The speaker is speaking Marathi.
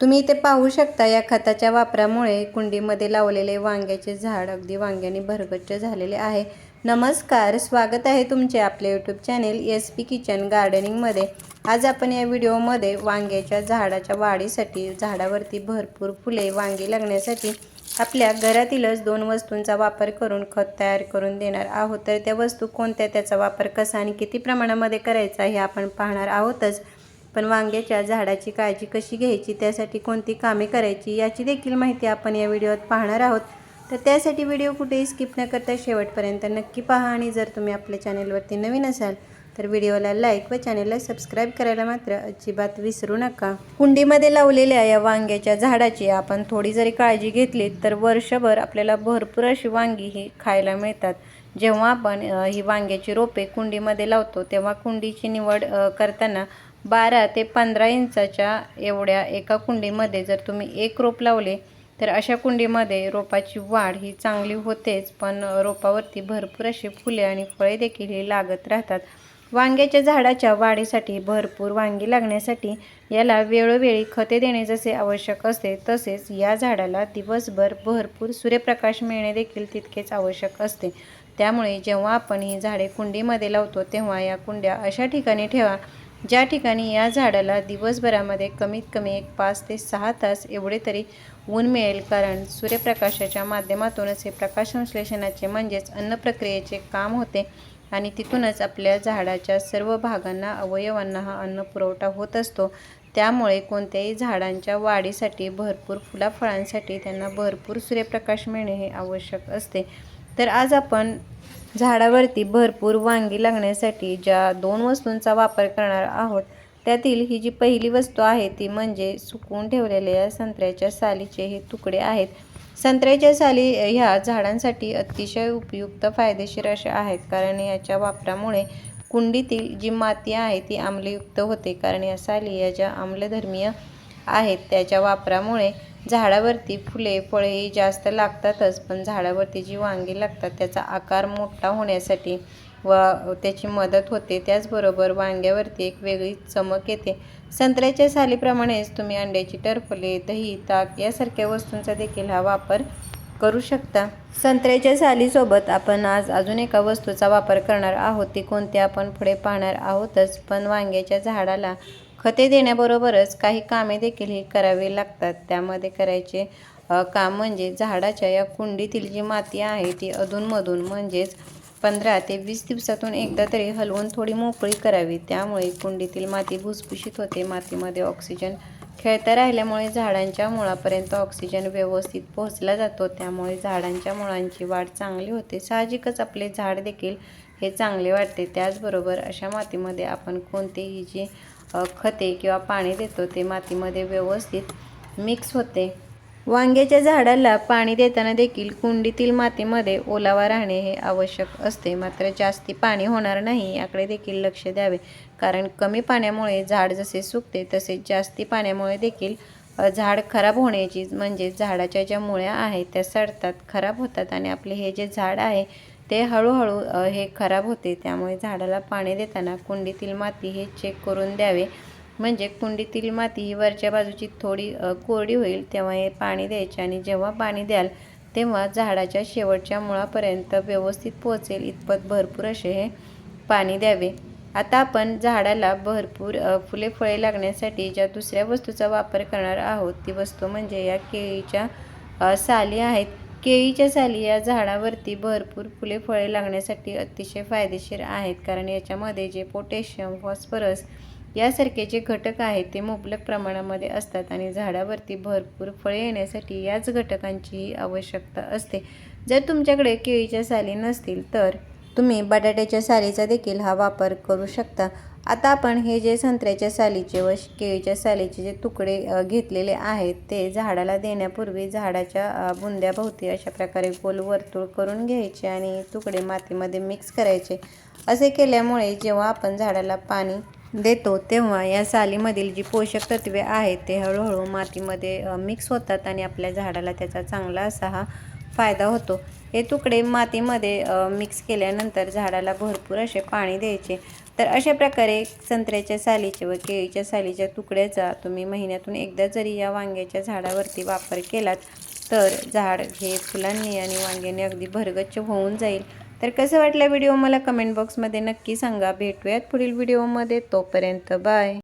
तुम्ही इथे पाहू शकता या खताच्या वापरामुळे कुंडीमध्ये लावलेले वांग्याचे झाड अगदी वांग्याने भरगच्च झालेले आहे. नमस्कार स्वागत आहे तुमचे आपले YouTube channel S P kitchen गार्डनिंगमध्ये आज आपण या व्हिडिओमध्ये वांग्याच्या झाडाच्या वाढीसाठी झाडावरती भरपूर फुले वांगी लागण्यासाठी आपल्या घरातीलच दोन वस्तूंचा वापर करून खत तयार करून देणार आहोत. तर त्या वस्तू कोणत्या त्याचा वापर कसा आणि किती प्रमाणामध्ये करायचा हे आपण पाहणार आहोतच. पण वांग्याच्या झाडाची काळजी कशी घ्यायची त्यासाठी कोणती कामे करायची याची देखील माहिती आपण या व्हिडिओत पाहणार आहोत. तर त्यासाठी व्हिडिओ कुठेही स्किप न करता शेवटपर्यंत नक्की पहा आणि जर तुम्ही आपल्या चॅनेलवरती नवीन असाल तर व्हिडिओला लाईक व चॅनेलला सबस्क्राईब करायला मात्र अजिबात विसरू नका. कुंडीमध्ये लावलेल्या या वांग्याच्या झाडाची आपण थोडी जरी काळजी घेतली तर वर्षभर आपल्याला भरपूर अशी वांगी ही खायला मिळतात. जेव्हा आपण ही वांग्याची रोपे कुंडीमध्ये लावतो तेव्हा कुंडीची निवड करताना बारा ते पंधरा इंचाच्या एवढ्या एका कुंडीमध्ये जर तुम्ही एक रोप लावले तर अशा कुंडीमध्ये रोपाची वाढ ही चांगली होतेच पण रोपावरती भरपूर अशी फुले आणि फळे देखील ही लागत राहतात. वांग्याच्या झाडाच्या वाढीसाठी भरपूर वांगी लागण्यासाठी याला वेळोवेळी खते देणे जसे आवश्यक असते तसेच या झाडाला दिवसभर भरपूर सूर्यप्रकाश मिळणे देखील तितकेच आवश्यक असते. त्यामुळे जेव्हा आपण ही झाडे कुंडीमध्ये लावतो तेव्हा या कुंड्या अशा ठिकाणी ठेवा ज्या ठिकाणी या झाडाला दिवसभरामध्ये कमीत कमी एक पाच ते सहा तास एवढे तरी ऊन मिळेल. कारण सूर्यप्रकाशाच्या माध्यमातूनच हे प्रकाश संश्लेषणाचे म्हणजेच अन्न प्रक्रियेचे काम होते आणि तिथूनच आपल्या झाडाच्या सर्व भागांना अवयवांना हा अन्न पुरवठा होत असतो. त्यामुळे कोणत्याही झाडांच्या वाढीसाठी भरपूर फुलाफळांसाठी त्यांना भरपूर सूर्यप्रकाश मिळणे हे आवश्यक असते. तर आज आपण झाडावरती भरपूर वांगी लागण्यासाठी ज्या दोन वस्तूंचा वापर करणार आहोत त्यातील ही जी पहिली वस्तू आहे ती म्हणजे सुकवून ठेवलेल्या संत्र्याच्या सालीचे हे तुकडे आहेत. संत्र्याच्या साली ह्या झाडांसाठी अतिशय उपयुक्त फायदेशीर अशा आहेत कारण याच्या वापरामुळे कुंडीतील जी माती आहे ती आम्लयुक्त होते कारण या साली या ज्या आम्लधर्मीय आहेत त्याच्या वापरामुळे झाडावरती फुले फळे ही जास्त लागतातच पण झाडावरती जी वांगी लागतात त्याचा आकार मोठा होण्यासाठी व त्याची मदत होते. त्याचबरोबर वांग्यावरती एक वेगळी चमक येते. संत्र्याच्या सालीप्रमाणेच तुम्ही अंड्याची टरफले दही ताक यासारख्या वस्तूंचा देखील हा वापर करू शकता. संत्र्याच्या सालीसोबत आपण आज अजून एका वस्तूचा वापर करणार आहोत. ती कोणती आपण पुढे पाहणार आहोतच पण वांग्याच्या झाडाला खते देण्याबरोबरच काही कामे देखील ही करावी लागतात. त्यामध्ये करायचे काम म्हणजे झाडाच्या या कुंडीतील जी माती आहे ती अधूनमधून म्हणजेच पंधरा ते वीस दिवसातून एकदा तरी हलवून थोडी मोकळी करावी. त्यामुळे कुंडीतील माती भुसभुशीत होते. मातीमध्ये ऑक्सिजन खेळता राहिल्यामुळे झाडांच्या मुळापर्यंत ऑक्सिजन व्यवस्थित पोहोचला जातो. त्यामुळे झाडांच्या मुळांची वाढ चांगली होते. साहजिकच आपले झाड देखील हे चांगले वाटते त्याचबरोबर अशा मातीमध्ये आपण कोणतेही जे खते किंवा पाणी देतो ते मातीमध्ये व्यवस्थित मिक्स होते. वांग्याच्या झाडाला पाणी देताना देखील कुंडीतील मातीमध्ये ओलावा राहणे हे आवश्यक असते. मात्र जास्ती पाणी होणार नाही याकडे देखील लक्ष द्यावे. कारण कमी पाण्यामुळे झाड जसे सुकते तसेच जास्ती पाण्यामुळे देखील झाड खराब होण्याची म्हणजे झाडाच्या ज्या मुळ्या आहेत त्या सडतात खराब होतात. आणि आपले हे जे झाड आहे ते हळूहळू हे खराब होते. त्यामुळे झाडाला पाणी देताना कुंडीतील माती हे चेक करून द्यावे. म्हणजे कुंडीतील माती ही वरच्या बाजूची थोडी कोरडी होईल तेव्हा हे पाणी द्यायचे आणि जेव्हा पाणी द्याल तेव्हा झाडाच्या शेवटच्या मुळापर्यंत व्यवस्थित पोहोचेल. इतपत भरपूर असे हे पाणी द्यावे. आता आपण झाडाला भरपूर फुले फळे लागण्यासाठी ज्या दुसऱ्या वस्तूचा वापर करणार आहोत ती वस्तू म्हणजे या केळीच्या साली आहेत. केळीच्या साली या झाडावरती भरपूर फुले फळे लागण्यासाठी अतिशय फायदेशीर आहेत. कारण याच्यामध्ये जे पोटॅशियम फॉस्फरस यासारखे जे घटक आहेत ते मुबलक प्रमाणामध्ये असतात आणि झाडावरती भरपूर फळे येण्यासाठी याच घटकांचीही आवश्यकता असते. जर तुमच्याकडे केळीच्या साली नसतील तर तुम्ही बटाट्याच्या सालीचा देखील हा वापर करू शकता. आता आपण हे जे संत्र्याच्या सालीचे व केळीच्या सालीचे जे तुकडे घेतलेले आहेत ते झाडाला देण्यापूर्वी झाडाच्या बुंद्याभोवती अशा प्रकारे गोल वर्तुळ करून घ्यायचे आणि तुकडे मातीमध्ये मिक्स करायचे. असे केल्यामुळे जेव्हा आपण झाडाला पाणी देतो तेव्हा या सालीमधील जी पोषक तत्वे आहेत ते हळूहळू मातीमध्ये मिक्स होतात आणि आपल्या झाडाला त्याचा चांगला असा हा फायदा होतो. हे तुकडे मातीमध्ये मिक्स केल्यानंतर झाडाला भरपूर असे पाणी द्यायचे. तर अशा प्रकारे संत्र्याच्या सालीचे व केळीच्या सालीच्या तुकड्याचा तुम्ही महिन्यातून एकदा जरी या वांग्याच्या झाडावरती वापर केलात तर झाड हे फुलांनी आणि वांग्याने अगदी भरगच्च होऊन जाईल. तर कसं वाटलं व्हिडिओ? मला कमेंट बॉक्समध्ये नक्की सांगा. भेटूयात पुढील व्हिडिओमध्ये. तोपर्यंत बाय.